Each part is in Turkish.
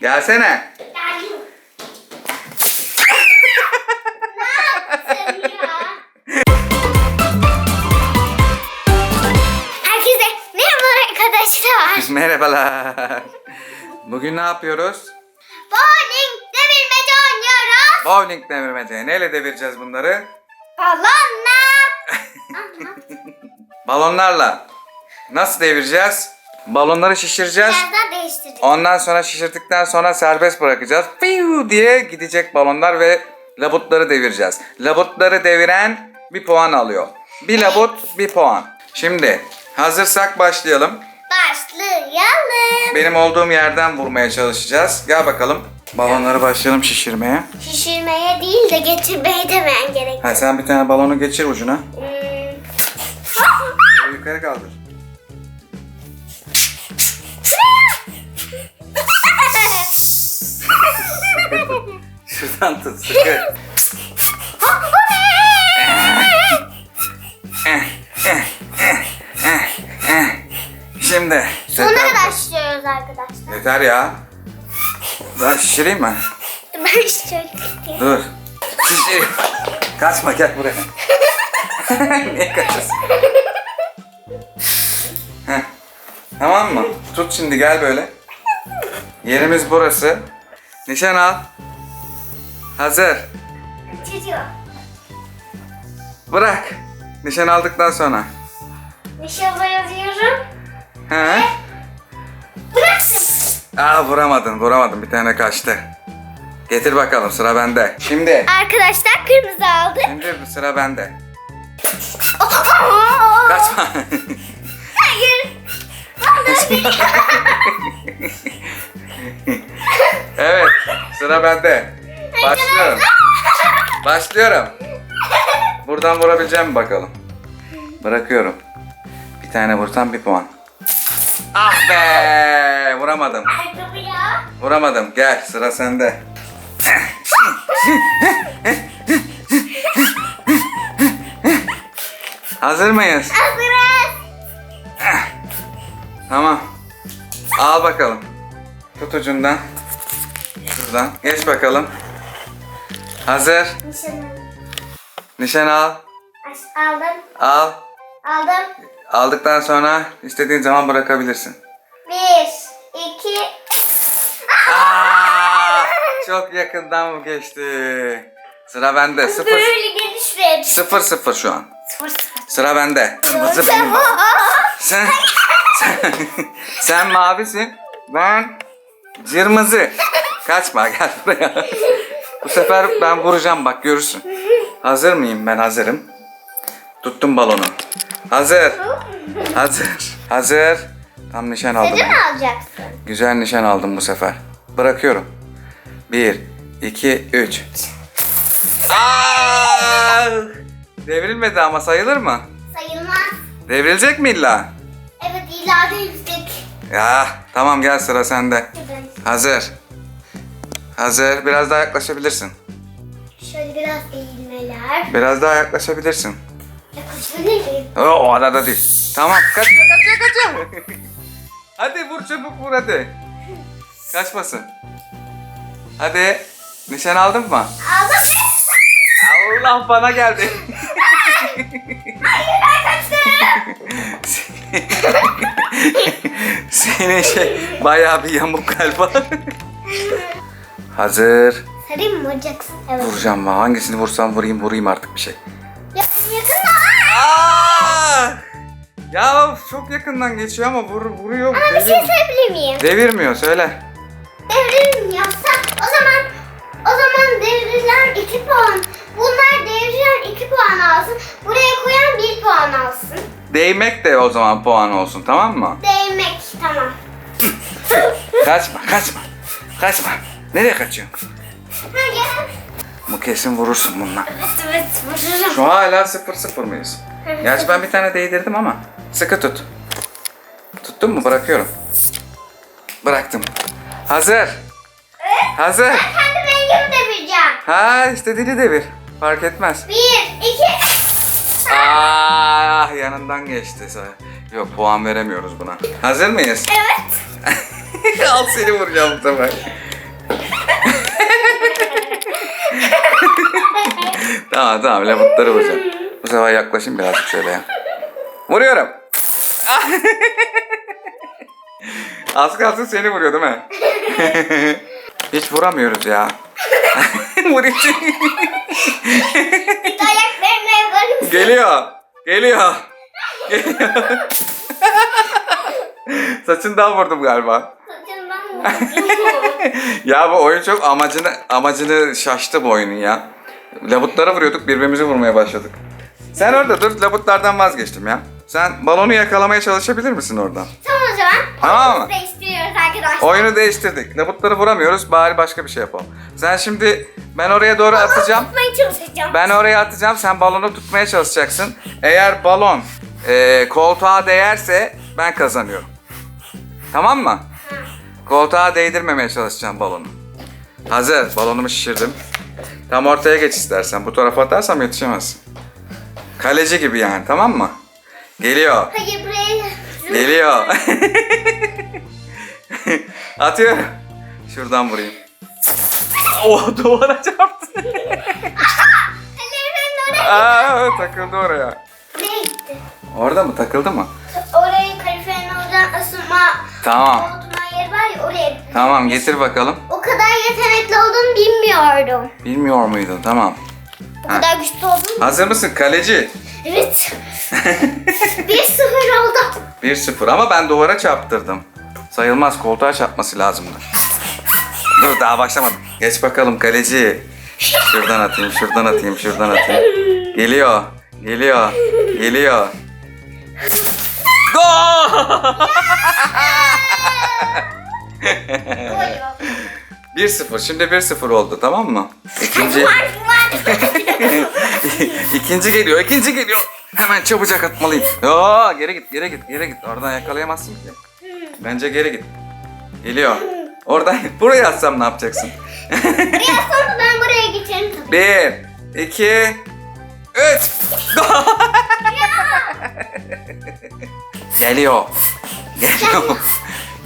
Gelsene. Geldim. ne yaptın ya? Herkese merhaba arkadaşlar. Merhabalar. Bugün ne yapıyoruz? Bowling devirmece oynuyoruz. Bowling devirmece. Neyle devireceğiz bunları? Balonla. Balonlarla. Nasıl devireceğiz? Balonları şişireceğiz. Birazdan değiştireceğiz. Ondan sonra şişirdikten sonra serbest bırakacağız. Piu diye gidecek balonlar ve labutları devireceğiz. Labutları deviren bir puan alıyor. Bir labut bir puan. Şimdi hazırsak başlayalım. Başlayalım. Benim olduğum yerden vurmaya çalışacağız. Gel bakalım. Balonları başlayalım şişirmeye. Şişirmeye değil de getirmeye demen gerek. Ha sen bir tane balonu geçir ucuna. Hmm. Yukarı kaldır. Şuradan tut sıkı. Şimdi. Sonra başlıyoruz arkadaşlar. Yeter ya. Daha şişireyim mi? Ben şöyle Dur. Şişir. Kaçma gel buraya. Niye kaçıyorsun? Heh. Tamam mı? Tut şimdi gel böyle. Yerimiz burası. Nişan al. Hazır. Çocuğum. Bırak. Nişan aldıktan sonra. Nişanla yazıyorum. He? Bıraksın. Aa vuramadın vuramadın bir tane kaçtı. Getir bakalım sıra bende. Şimdi. Arkadaşlar kırmızı aldı. Şimdi sıra bende. Kaçma. Hayır. evet sıra bende. Başlıyorum. Başlıyorum. Buradan vurabileceğim mi bakalım. Bırakıyorum. Bir tane vursam bir puan. Ah be! Vuramadım. Vuramadım. Gel sıra sende. Hazır mıyız? Hazırız. Tamam. Al bakalım. Tut ucundan. Şuradan. Geç bakalım. Hazır. Nişan al. Aş- Aldım. Al. Aldım. Aldıktan sonra istediğin zaman bırakabilirsin. Bir, iki. Aa, çok yakından mı geçti? Sıra bende. Sıfır, Böyle gelişme. sıfır sıfır şu an. Sıfır sıfır. Sıra bende. Kırmızı benim. Sen, sen, sen mavisin. Ben cırmızı. Kaçma gel buraya. Bu sefer ben vuracağım bak görürsün. Hazır mıyım? Ben hazırım. Tuttum balonu. Hazır. Hazır. Hazır. Tam nişan aldım. Dedi mi alacaksın? Güzel nişan aldım bu sefer. Bırakıyorum. Bir, iki, üç. Aa! Devrilmedi ama sayılır mı? Sayılmaz. Devrilecek mi illa? Evet ilade yüksek. Ya tamam gel sıra sende. Hazır. Hazır. Biraz daha yaklaşabilirsin. Şöyle biraz eğilmeler. Biraz daha yaklaşabilirsin. Yaklaşabilir miyim? O, o arada değil. Tamam. Kaçıyor kaçıyor kaçıyor. hadi vur çabuk vur hadi. Kaçmasın. Hadi. Nişan aldın mı? Aldım. Allah bana geldi. Senin şey bayağı bir yamuk galiba. Hazır. Sarayım mı vuracaksın? Evet. Vuracağım ben. Hangisini vursam vurayım vurayım artık bir şey. Yakın yakın. Aa! Ya çok yakından geçiyor ama vur, vuruyor. Ama bir şey Devir- söyleyebilir miyim? Devirmiyor söyle. Devrilmiyorsa o zaman o zaman devrilen 2 puan. Bunlar devrilen 2 puan alsın. Buraya koyan 1 puan alsın. Değmek de o zaman puan olsun tamam mı? Değmek tamam. Kaçma kaçma. Kaçma. Nereye kaçıyorsun? Bu kesin vurursun bununla. Evet evet vururum. Şu hala 0-0 mıyız? Gerçi ben bir tane değdirdim ama. Sıkı tut. Tuttun mu? Bırakıyorum. Bıraktım. Hazır. Hazır. Kendi rengimi devireceğim. Ha işte dili devir. Fark etmez. 1, 2. Ah yanından geçti. Yok puan veremiyoruz buna. Hazır mıyız? Evet. Al seni vuracağım bu sefer. Tamam tamam labutları vuracağım. Bu sefer yaklaşayım birazcık şöyle ya. Vuruyorum. Az kalsın seni vuruyor değil mi? Hiç vuramıyoruz ya. Ayaklarına yaparım. Geliyor. Geliyor. Geliyor. Saçından vurdum galiba. Saçından vurdum. Ya bu oyun çok amacını amacını şaştı bu oyunun ya. Labutlara vuruyorduk birbirimizi vurmaya başladık. Sen orada dur labutlardan vazgeçtim ya. Sen balonu yakalamaya çalışabilir misin oradan? Tamam o zaman. Tamam mı? Oyunumuzu değiştiriyoruz arkadaşlar. Oyunu değiştirdik. Labutları vuramıyoruz. Bari başka bir şey yapalım. Sen şimdi ben oraya doğru atacağım. Tutmaya çalışacağım. Ben oraya atacağım. Sen balonu tutmaya çalışacaksın. Eğer balon e, koltuğa değerse ben kazanıyorum. Tamam mı? Koltuğa değdirmemeye çalışacağım balonu. Hazır. Balonumu şişirdim. Tam ortaya geç istersen. Bu tarafa atarsam yetişemezsin. Kaleci gibi yani tamam mı? Geliyor. Hayır buraya. Geliyor. Atıyorum. Şuradan vurayım. Oh duvara çarptı. Aa, takıldı oraya. Orada mı? Takıldı mı? Orayı kaloriferin oradan ısınma. Tamam. Oraya. Tamam getir bakalım. O kadar yetenekli olduğunu bilmiyordum. Bilmiyor muydun? Tamam. O Ha. kadar güçlü olduğunu. Hazır mısın kaleci? Evet. Bir sıfır oldu. 1-0 ama ben duvara çarptırdım. Sayılmaz koltuğa çarpması lazımdı. Dur daha başlamadım. Geç bakalım kaleci. Şuradan atayım, şuradan atayım, şuradan atayım. Geliyor, geliyor, geliyor. Gol! Gol yok. 1-0. Şimdi 1-0 oldu tamam mı? İkinci, ikinci geliyor, ikinci geliyor. Hemen çabucak atmalıyım. Yo, geri git, geri git, geri git. Oradan yakalayamazsın ki. Bence geri git. Geliyor. Oradan buraya atsam ne yapacaksın? Biraz sonra ben buraya geçerim tabii. Bir, iki, üç. Geliyor. Geliyor.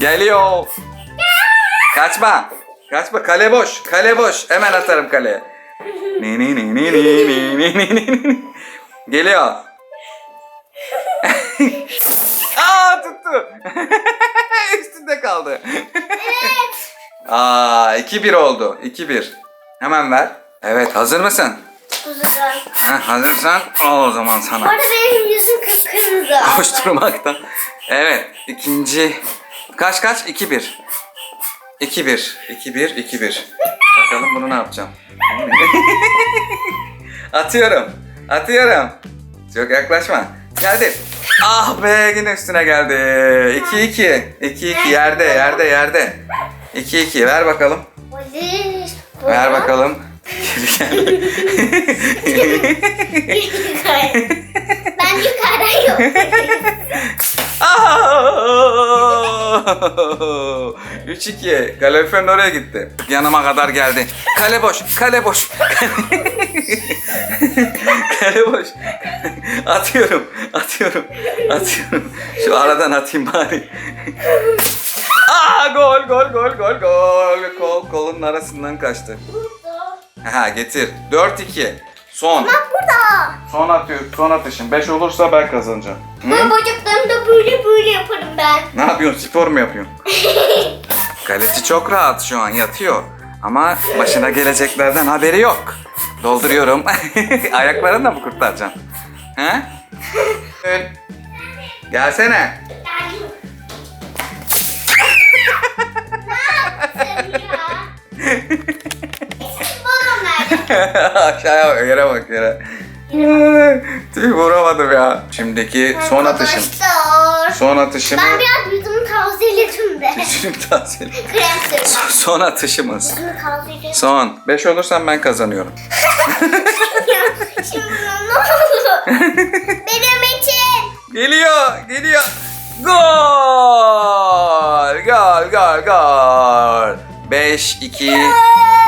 Geliyor. Kaçma. Kaçma. Kale boş. Kale boş. Hemen atarım kaleye. Ni ni ni ni ni ni ni ni ni ni. Geliyor. Aa tuttu. Üstünde kaldı. Evet. Aa 2-1 oldu. 2-1. Hemen ver. Evet hazır mısın? Kuzudan. Heh, hazırsan al o zaman Bu sana. arada benim yüzüm kıpkırmızı. Koşturmaktan. Evet ikinci. Kaç kaç? 2-1. 2-1. 2-1. 2-1. Bakalım bunu ne yapacağım. Atıyorum. Atıyorum. Çok yaklaşma. Geldi. Ah be yine üstüne geldi. 2-2. 2-2 yerde yerde yerde. 2-2 ver bakalım. Ver bakalım. Ben yukarıdan yok. Aa! 3-2. Kaloriferin oraya gitti. Yanıma kadar geldi. Kale boş, kale boş. kale boş. Atıyorum, atıyorum, atıyorum. Şu aradan atayım bari. Aa gol, gol, gol, gol, gol. Kol kolun arasından kaçtı. Ha getir. 4-2. Son. Bak burada. Son atıyor, son atışım. 5 olursa ben kazanacağım. Bu bacaklarımda böyle böyle yaparım ben. Ne yapıyorsun? Spor mu yapıyorsun? Kaleci çok rahat şu an yatıyor. Ama başına geleceklerden haberi yok. Dolduruyorum. Ayaklarını da mı kurtaracaksın? He? Gelsene. Aşağıya bak, yere bak yere. Tüh vuramadım ya. Şimdiki son atışım. Arkadaşlar. Son atışımı. Ben biraz yüzümü tazeledim de. Yüzünü tazele. Krem. Son atışımız. Yüzümü tazeledim. Son. 5 olursam ben kazanıyorum. Şimdi ne oldu? Benim için. Geliyor, geliyor. Gol! Gol, gol, gol. 5-2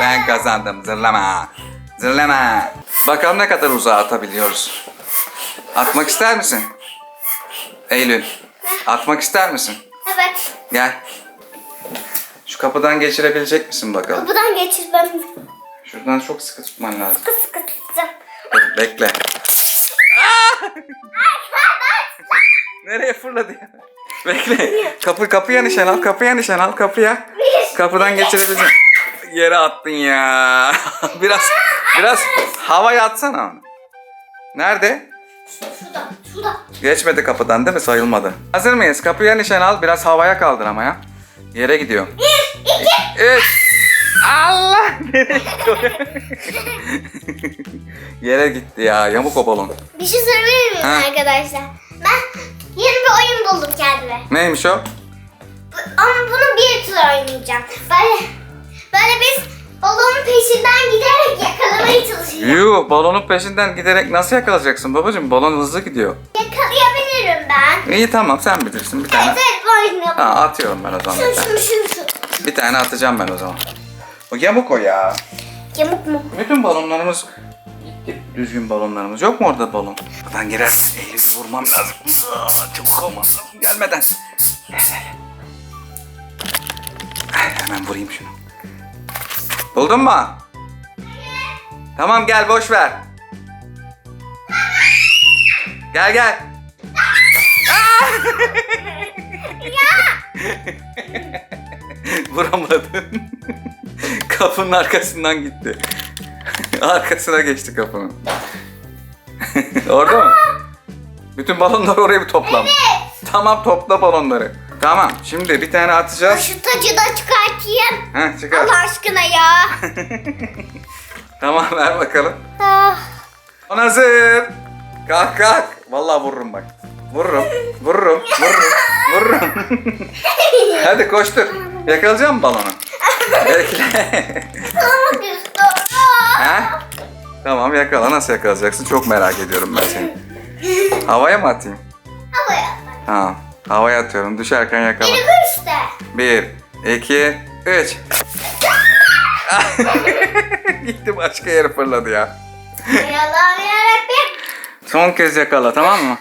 ben kazandım. Zırlama. Zırlama. Bakalım ne kadar uzağa atabiliyoruz. Atmak ister misin? Eylül. Atmak ister misin? Evet. Gel. Şu kapıdan geçirebilecek misin bakalım? Kapıdan geçir ben Şuradan çok sıkı tutman lazım. sıkı sıkı tutacağım. Bekle. Aa! Nereye fırladı ya? Bekle. Kapı kapıya nişan al. Kapıya nişan al. Kapıya. Kapıdan geçirebilirsin. Yere attın ya. biraz biraz havaya atsana onu. Nerede? Şurada, şurada. Geçmedi kapıdan değil mi? Sayılmadı. Hazır mıyız? Kapıya nişan al. Biraz havaya kaldır ama ya. Yere gidiyor. Bir, iki. Üç. Allah! Nereye? Yere gitti ya. Yamuk o balon. Bir şey söyleyebilir miyim Ha. arkadaşlar? Ben yeni bir oyun buldum kendime. Neymiş o? Bu- Ama bunu bir tur oynayacağım. Böyle, böyle biz balonun peşinden giderek yakalamaya çalışıyoruz. Yuh balonun peşinden giderek nasıl yakalayacaksın babacığım? Balon hızlı gidiyor. Yakalayabilirim ben. İyi tamam sen bilirsin bir Evet tane. evet bu oyunu Ha, atıyorum ben o zaman bir Şunu tane. Bir tane atacağım ben o zaman. O yamuk o ya. Yamuk mu? Bütün balonlarımız gitti. Düzgün balonlarımız yok mu orada balon? Buradan girer. Eylül'ü vurmam lazım. Aa, Çabuk gelmeden. Gel gel. Ay, Hemen vurayım şunu. Buldun mu? Tamam gel boş ver. Gel gel. Vuramadın. Kapının arkasından gitti. Arkasına geçti kapının. Orada mı? Bütün balonları oraya bir toplam. Tamam topla balonları. Tamam şimdi bir tane atacağız. Şu tacı da çıkartayım. Heh, çıkar. Allah aşkına ya. Tamam ver bakalım. ah. On hazır. Kalk kalk. Vallahi vururum bak. Vururum. Vururum. Vururum. Vururum. Hadi koştur. Yakalayacağım mı balonu? Bekle. Ama ha? Tamam yakala. Nasıl yakalayacaksın? Çok merak ediyorum ben seni. Havaya mı atayım? Havaya. Tamam. Havaya atıyorum. Düşerken yakala. İşte. Bir, iki, üç. Gitti başka yere fırladı ya. Ey Allah'ım yarabbim. Son kez yakala tamam mı?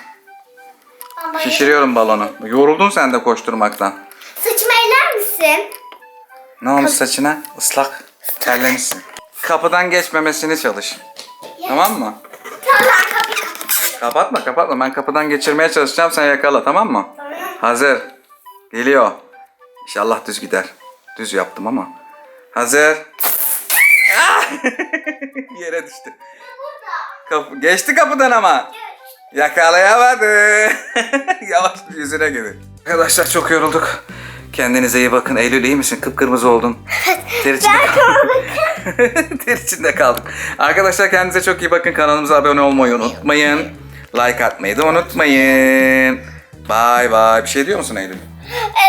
Ama Şişiriyorum balonu. Yoruldun sen de koşturmaktan. Saçımı eller misin? Ne olmuş saçına? Islak. Terlemişsin. Kapıdan geçmemesini çalış. Tamam mı? Tamam kapıyı kapat. Kapatma kapatma. Ben kapıdan geçirmeye çalışacağım. Sen yakala tamam mı? Hazır. Geliyor. İnşallah düz gider. Düz yaptım ama. Hazır. Ah! Yere düştü. Kapı, geçti kapıdan ama. Yakalayamadı. Yavaş yüzüne gibi. Arkadaşlar çok yorulduk. Kendinize iyi bakın. Eylül iyi misin? Kıpkırmızı oldun. Ter içinde kaldık. Ter içinde kaldık. Arkadaşlar kendinize çok iyi bakın. Kanalımıza abone olmayı unutmayın. Like atmayı da unutmayın. Bay bay. Bir şey diyor musun Eylül?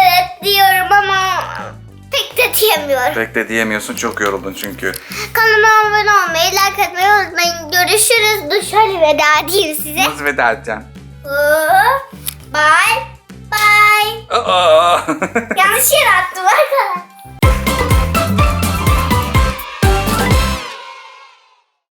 Evet diyorum ama Pek de diyemiyorsun. Çok yoruldun çünkü. Kanalıma abone olmayı, like atmayı unutmayın. Görüşürüz. Dur şöyle veda edeyim size. Nasıl veda edeceğim? Bye. Bye. Aa! Yanlış yere attım arkadaşlar.